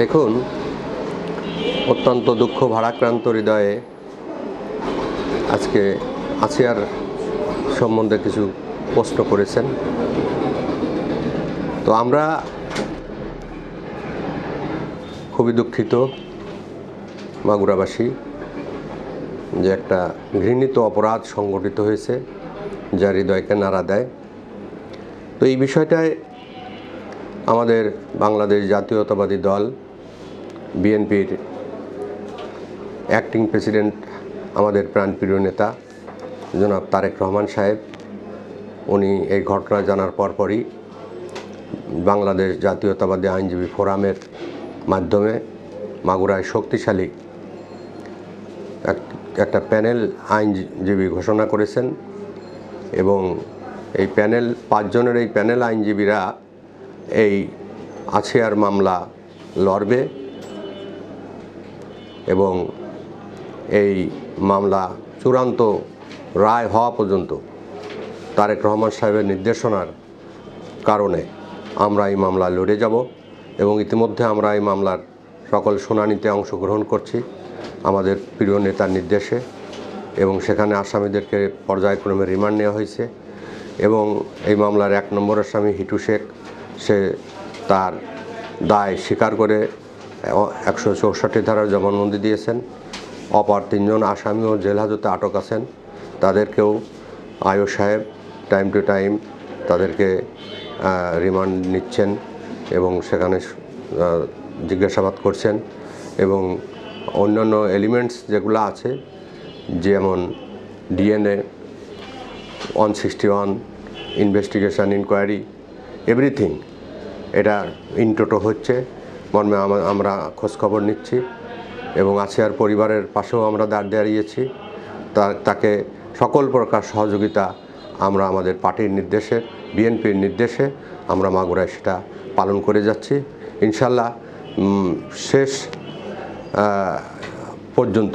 দেখুন, অত্যন্ত দুঃখ ভারাক্রান্ত হৃদয়ে আজকে আসিয়ার সম্বন্ধে কিছু প্রশ্ন করেছেন। তো আমরা খুবই দুঃখিত মাগুরাবাসী যে একটা ঘৃণিত অপরাধ সংগঠিত হয়েছে, যা হৃদয়কে নাড়া দেয়। তো এই বিষয়টায় আমাদের বাংলাদেশ জাতীয়তাবাদী দল বিএনপির অ্যাক্টিং প্রেসিডেন্ট আমাদের প্রাণপ্রিয় নেতা, জনাব তারেক রহমান সাহেব। উনি এই ঘটনা জানার পরপরই বাংলাদেশ জাতীয়তাবাদী আইনজীবী ফোরামের মাধ্যমে মাগুরায় শক্তিশালী এক- একটা প্যানেল আইনজীবী ঘোষণা করেছেন এবং এই প্যানেল, পাঁচজনের এই প্যানেল আইনজীবীরা এই আছিয়ার মামলা লড়বে। এবং এই মামলা চূড়ান্ত রায় হওয়া পর্যন্ত তারেক রহমান সাহেবের নির্দেশনার কারণে আমরা এই মামলা লড়ে যাব এবং ইতিমধ্যে আমরা এই মামলার সকল শুনানিতে অংশগ্রহণ করছি আমাদের প্রিয় নেতার নির্দেশে এবং সেখানে আসামিদেরকে পর্যায়ক্রমে রিমান্ড নেওয়া হয়েছে এবং এই মামলার এক নম্বর আসামি হিটু শেখ, সে তার দায় স্বীকার করে একশো চৌষট্টি ধারার জবানবন্দি দিয়েছেন। অপর তিনজন আসামিও জেল হাজতে আটক আছেন। তাদেরকেও আয়ো সাহেব টাইম টু টাইম তাদেরকে রিমান্ড নিচ্ছেন এবং সেখানে জিজ্ঞাসাবাদ করছেন এবং অন্যান্য এলিমেন্টস যেগুলো আছে, যেমন DNA, one sixty one, investigation, inquiry, everything, এটা ইনটোটো হচ্ছে। মর্মে আমরা খোঁজখবর নিচ্ছি এবং আসিয়ার পরিবারের পাশেও আমরা দাঁড় দাঁড়িয়েছি। তাকে সকল প্রকার সহযোগিতা আমরা আমাদের পার্টির নির্দেশে, বিএনপির নির্দেশে আমরা মাগুরায় সেটা পালন করে যাচ্ছি। ইনশাল্লাহ শেষ পর্যন্ত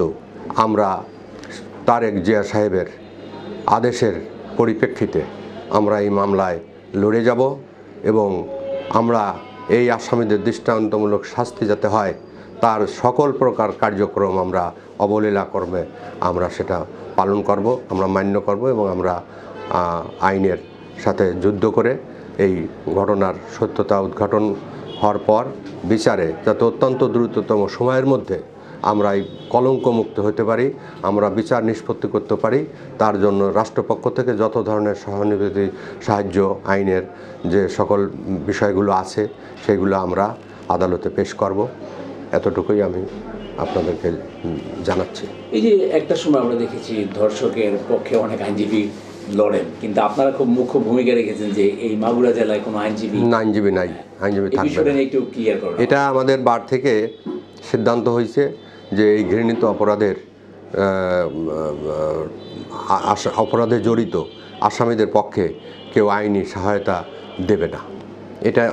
আমরা তারেক জিয়া সাহেবের আদেশের পরিপ্রেক্ষিতে আমরা এই মামলায় লড়ে যাব এবং আমরা এই আসামিদের দৃষ্টান্তমূলক শাস্তি যাতে হয়, তার সকল প্রকার কার্যক্রম আমরা অবলীলা কর্মে আমরা সেটা পালন করব, আমরা মান্য করব এবং আমরা আইনের সাথে যুদ্ধ করে এই ঘটনার সত্যতা উদ্ঘাটন হওয়ার পর বিচারে যাতে অত্যন্ত দ্রুততম সময়ের মধ্যে আমরা এই কলঙ্কমুক্ত হতে পারি আমরা বিচার নিষ্পত্তি করতে পারি তার জন্য রাষ্ট্রপক্ষ থেকে যত ধরনের সহানুভূতি সাহায্য আইনের যে সকল বিষয়গুলো আছে সেগুলো আমরা আদালতে পেশ করব। এতটুকুই আমি আপনাদেরকে জানাচ্ছি। এই যে একটা সময় আমরা দেখেছি ধর্ষকের পক্ষে অনেক আইনজীবী লড়েন কিন্তু আপনারা খুব মুখ্য ভূমিকা রেখেছেন যে এই মাগুরা জেলায় কোনো আইনজীবী না আইনজীবী নাই আইনজীবী থাকবে এটা আমাদের বার থেকে সিদ্ধান্ত হয়েছে। যে এই ঘৃণিত অপরাধের অপরাধে জড়িত আসামিদের পক্ষে কেউ আইনি সহায়তা দেবে না। এটা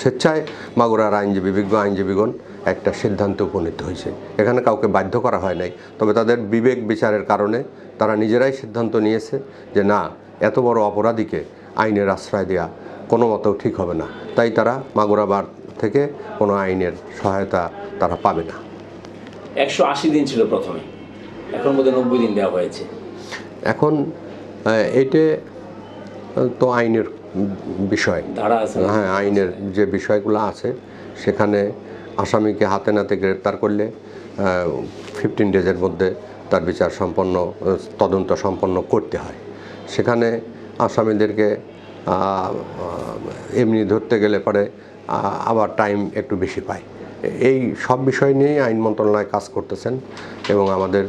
স্বেচ্ছায় মাগুরার আইনজীবী, বিজ্ঞ আইনজীবীগণ একটা সিদ্ধান্তে উপনীত হয়েছে। এখানে কাউকে বাধ্য করা হয় নাই। তবে তাদের বিবেক বিচারের কারণে তারা নিজেরাই সিদ্ধান্ত নিয়েছে যে না, এত বড় অপরাধীকে আইনের আশ্রয় দেওয়া কোনো মতেও ঠিক হবে না। তাই তারা মাগুরাবার থেকে কোনো আইনের সহায়তা তারা পাবে না। একশো আশি দিন ছিল প্রথমে। এখন বোধহয় নব্বই দিন দেওয়া হয়েছে। এখন এইটে তো আইনের বিষয়। হ্যাঁ আইনের যে বিষয়গুলো আছে সেখানে আসামিকে হাতে নাতে গ্রেপ্তার করলে ফিফটিন ডেজের মধ্যে তার বিচার সম্পন্ন তদন্ত সম্পন্ন করতে হয়। সেখানে আসামিদেরকে এমনি ধরতে গেলে পরে আবার টাইম একটু বেশি পায়। এই সব বিষয় নিয়েই আইন মন্ত্রণালয় কাজ করতেছেন এবং আমাদের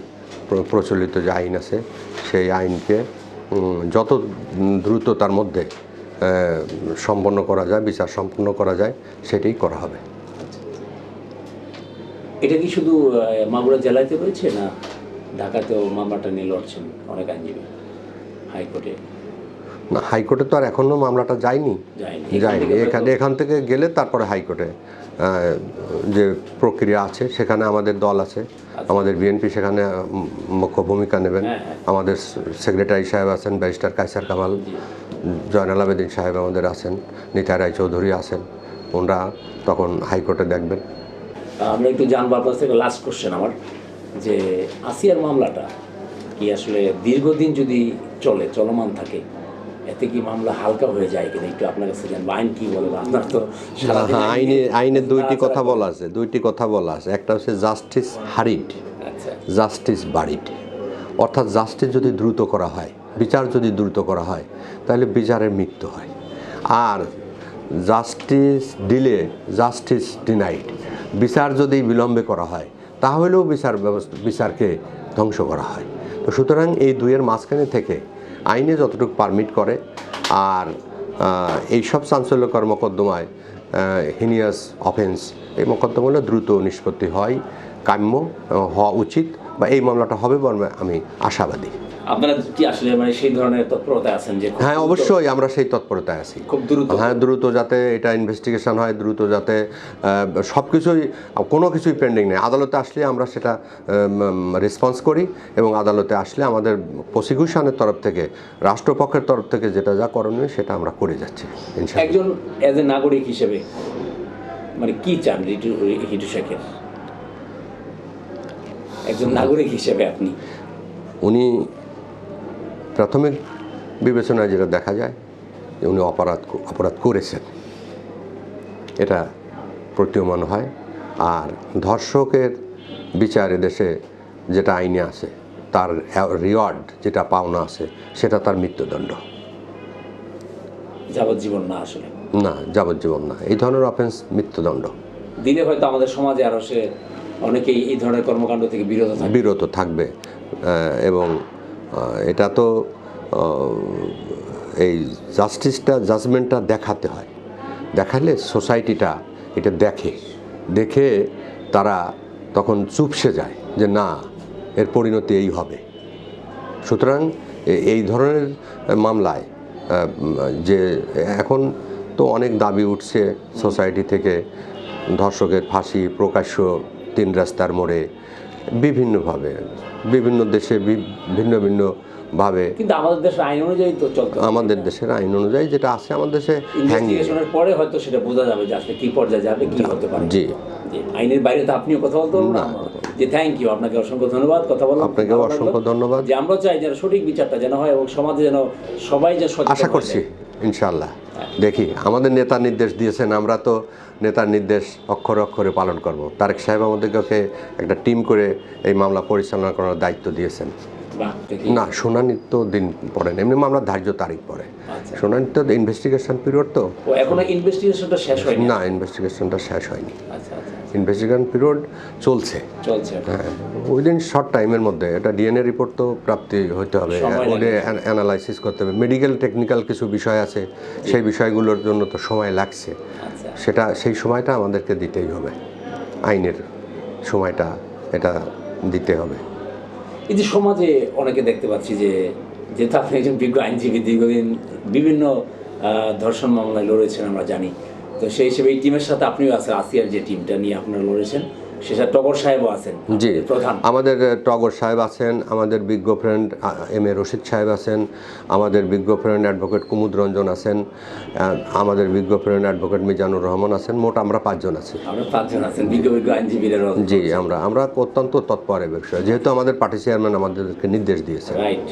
প্রচলিত যে আইন আছে সেই আইনকে যত দ্রুত তার মধ্যে সম্পন্ন করা যায় বিচার সম্পন্ন করা যায় সেটাই করা হবে। এটা কি শুধু মাগুরা জেলাতে হয়েছে না ঢাকাতেও মামলাটা নিয়ে লড়ছেন অনেক আইনজীবী হাইকোর্টে? না হাইকোর্টে তো আর এখনও মামলাটা যায়নি। যায়নি। এখানে এখান থেকে গেলে তারপরে হাইকোর্টে যে প্রক্রিয়া আছে সেখানে আমাদের দল আছে। আমাদের বিএনপি সেখানে মুখ্য ভূমিকা নেবেন। হ্যাঁ, হ্যাঁ। আমাদের সেক্রেটারি সাহেব আছেন ব্যারিস্টার কাইসার কামাল। জয়নাল আবেদিন সাহেব আমাদের আছেন নিতা রায় চৌধুরী আছেন। ওনারা তখন হাইকোর্টে দেখবেন। আমরা একটু জানব আপনার থেকে লাস্ট কোশ্চেন আমার যে আসিয়ার মামলাটা কি আসলে দীর্ঘদিন যদি চলে চলমান থাকে এতে কি মামলা হালকা হয়ে যায় কিনা একটু আপনার কাছে জানব। আইন কি বলে আপনার তো হ্যাঁ আইনে আইনের দুইটি কথা বলা আছে দুইটি কথা বলা আছে। একটা হচ্ছে জাস্টিস হারিড জাস্টিস বাড়িড অর্থাৎ জাস্টিস যদি দ্রুত করা হয় বিচার যদি দ্রুত করা হয় তাহলে বিচারের মৃত্যু হয়। আর জাস্টিস ডিলে জাস্টিস ডিনাইড বিচার যদি বিলম্বে করা হয় তাহলেও বিচার ব্যবস্থা বিচারকে ধ্বংস করা হয়। তো সুতরাং এই দুইয়ের মাঝখানে থেকে আইনে যতটুকু পারমিট করে, আর এই সব চাঞ্চল্যকর মোকদ্দমায় হিনিয়াস অফেন্স এই মকদ্দমাগুলো দ্রুত নিষ্পত্তি হয়, কাম্য হওয়া উচিত, বা এই মামলাটা হবে বলে আমি আশাবাদী। আপনারা কি আসলে মানে সেই ধরনের তৎপরতা আছেন যে হ্যাঁ অবশ্যই আমরা সেই তৎপরতায় আছি। খুব দ্রুত হ্যাঁ দ্রুত যাতে এটা ইনভেস্টিগেশন হয় দ্রুত যাতে সব কিছুই কোনো কিছুই পেন্ডিং নেই। আদালতে আসলে আমরা সেটা রেসপন্স করি এবং আদালতে আসলে আমাদের প্রসিকিউশনের তরফ থেকে রাষ্ট্রপক্ষের তরফ থেকে যেটা যা করণীয় সেটা আমরা করে যাচ্ছি একজন এজ এ নাগরিক হিসেবে মানে কি চান রিটু হিটু শেখের? একজন নাগরিক হিসেবে আপনি। উনি প্রাথমিক বিবেচনায় যেটা দেখা যায় যে উনি অপরাধ অপরাধ করেছেন। এটা প্রতীয়মান হয়। আর ধর্ষকের বিচার দেশে যেটা আইনে আছে তার রিওয়ার্ড যেটা পাওনা আছে সেটা তার মৃত্যুদণ্ড। যাবজ্জীবন না আসলে? না যাবজ্জীবন না। এই ধরনের অফেন্স মৃত্যুদণ্ড। দিলে হয়তো আমাদের সমাজে আরও সে অনেকেই এই ধরনের কর্মকাণ্ড থেকে বিরত বিরত থাকবে এবং এটা তো এই জাস্টিসটা জাজমেন্টটা দেখাতে হয়। দেখালে সোসাইটিটা এটা দেখে। দেখে তারা তখন চুপসে যায় যে না, এর পরিণতি এই হবে। সুতরাং এই ধরনের মামলায় যে এখন তো অনেক দাবি উঠছে সোসাইটি থেকে, ধর্ষকের ফাঁসি প্রকাশ্য তিন রাস্তার মোড়ে, বিভিন্নভাবে। বিভিন্ন দেশে বি- ভিন্ন ভিন্নভাবে কিন্তু আমাদের দেশের আইন অনুযায়ী তো চলতে আমাদের দেশের আইন অনুযায়ী যেটা আছে আমাদের দেশে ইনভেস্টিগেশনের পরে হয়তো সেটা বোঝা যাবে যে আসলে কি পর্যায়ে যাবে কি হতে পারে। জি। আইনের বাইরে তো আপনিও কথা বলতে পারবেন না। যে থ্যাংক ইউ আপনাকে অসংখ্য ধন্যবাদ কথা ভালো লাগল। অসংখ্য ধন্যবাদ। যে আমরা চাই যেন সঠিক বিচারটা যেন হয় এবং সমাজে যেন সবাই যেন আশা করছি যায়। দেখি আমাদের নেতা নির্দেশ দিয়েছেন আমরা তো নেতার নির্দেশ অক্ষরে অক্ষরে পালন করব। তারেক সাহেব আমাদেরকে একটা টিম করে এই মামলা পরিচালনা করার দায়িত্ব দিয়েছেন। না শুনানি তো দিন পরে না, এমনি মামলা ধার্য তারিখ পরে আচ্ছা। শুনানি তো ইনভেস্টিগেশন পিরিয়ড তো। এখনও ইনভেস্টিগেশনটা শেষ হয়নি? না ইনভেস্টিগেশনটা শেষ হয়নি। আচ্ছা। ইনভেস্টিগেশন পিরিয়ড চলছে। চলছে। হ্যাঁ উইদিন শর্ট টাইমের মধ্যে এটা ডিএনএ রিপোর্ট তো প্রাপ্তি হতে হবে। অ্যানালাইসিস করতে হবে। মেডিকেল টেকনিক্যাল কিছু বিষয় আছে সেই বিষয়গুলোর জন্য তো সময় লাগছে। আচ্ছা। সেটা সেই সময়টা আমাদেরকে দিতেই হবে। আইনের সময়টা এটা দিতে হবে। এই যে সমাজে অনেকে দেখতে পাচ্ছি যে যেহেতু আপনি একজন বিজ্ঞ আইনজীবী দীর্ঘদিন বিভিন্ন ধর্ষণ মামলায় লড়েছেন আমরা জানি। তো সেই হিসেবে এই টিমের সাথে আপনিও আছেন আসিয়ার যে টিমটা নিয়ে আপনারা লড়েছেন সেটা টগর সাহেবও আছেন জি। প্রধান। আমাদের টগর সাহেব আছেন আমাদের বিজ্ঞ ফ্রেন্ড এম এ রশিদ সাহেব আছেন আমাদের বিজ্ঞ ফ্রেন্ড অ্যাডভোকেট কুমুদ রঞ্জন আছেন আমাদের বিজ্ঞ ফ্রেন্ড অ্যাডভোকেট মিজানুর রহমান আছেন মোট আমরা পাঁচজন আছি। আমরা পাঁচজন আছেন বিজ্ঞ বিজ্ঞ আইনজীবীরা জি আমরা আমরা অত্যন্ত তৎপর এ বিষয়ে যেহেতু আমাদের পার্টি চেয়ারম্যান আমাদেরকে নির্দেশ দিয়েছে। রাইট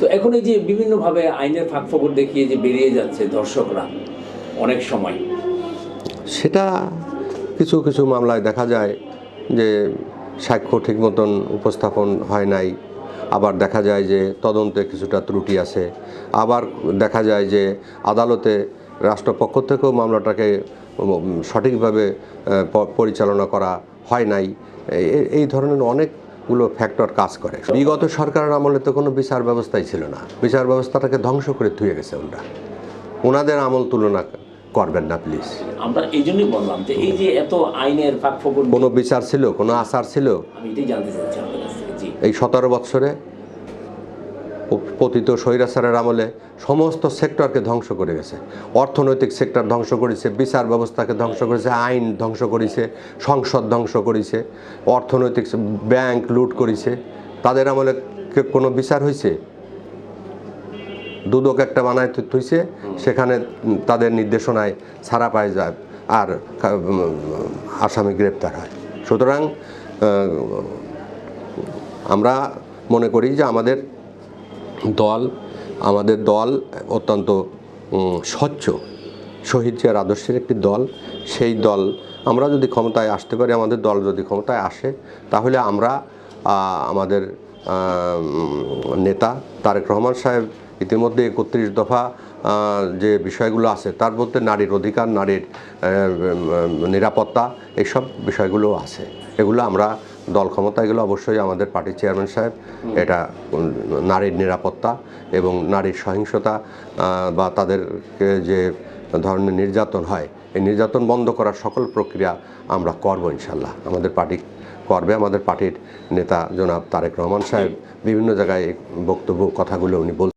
তো এখন এই যে বিভিন্নভাবে আইনের ফাঁক ফকর দেখিয়ে যে বেরিয়ে যাচ্ছে দর্শকরা অনেক সময় সেটা কিছু কিছু মামলায় দেখা যায় যে সাক্ষ্য ঠিক মতন উপস্থাপন হয় নাই। আবার দেখা যায় যে তদন্তে কিছুটা ত্রুটি আছে। আবার দেখা যায় যে আদালতে রাষ্ট্রপক্ষ থেকেও মামলাটাকে সঠিকভাবে পরিচালনা করা হয় নাই। এই- ধরনের অনেকগুলো ফ্যাক্টর কাজ করে। বিগত সরকারের আমলে তো কোনো বিচার ব্যবস্থাই ছিল না। বিচার ব্যবস্থাটাকে ধ্বংস করে থুয়ে গেছে ওনারা। ওনাদের আমল তুলনা করবেন না প্লিজ আমরা এই জন্যই বললাম যে এই যে এত আইনের কোনো বিচার ছিল কোনো আচার ছিল? আমি এটাই জানতে চাচ্ছি এই সতেরো বৎসরে পতিত স্বৈরাচারের আমলে সমস্ত সেক্টরকে ধ্বংস করে গেছে। অর্থনৈতিক সেক্টর ধ্বংস করেছে বিচার ব্যবস্থাকে ধ্বংস করেছে আইন ধ্বংস করেছে সংসদ ধ্বংস করেছে অর্থনৈতিক ব্যাংক লুট করেছে। তাদের আমলে কে- কোনো বিচার হয়েছে? দুদক একটা বানায় থুইছে, সেখানে তাদের নির্দেশনায় ছাড়া পায় যায় আর আসামি গ্রেপ্তার হয়। সুতরাং আমরা মনে করি যে আমাদের দল আমাদের দল অত্যন্ত স্বচ্ছ। শহীদ জিয়ার আদর্শের একটি দল, সেই দল, আমরা যদি ক্ষমতায় আসতে পারি, আমাদের দল যদি ক্ষমতায় আসে, তাহলে আমরা আমাদের নেতা তারেক রহমান সাহেব ইতিমধ্যে একত্রিশ দফা যে বিষয়গুলো আছে তার মধ্যে নারীর অধিকার নারীর নিরাপত্তা এইসব বিষয়গুলো আছে। এগুলো আমরা দল ক্ষমতা এগুলো অবশ্যই আমাদের পার্টির চেয়ারম্যান সাহেব এটা নারীর নিরাপত্তা এবং নারীর সহিংসতা বা তাদেরকে যে ধরনের নির্যাতন হয় এই নির্যাতন বন্ধ করার সকল প্রক্রিয়া আমরা করব ইনশাল্লাহ। আমাদের পার্টি করবে আমাদের পার্টির নেতা জনাব তারেক রহমান সাহেব বিভিন্ন জায়গায় বক্তব্য কথাগুলো উনি বল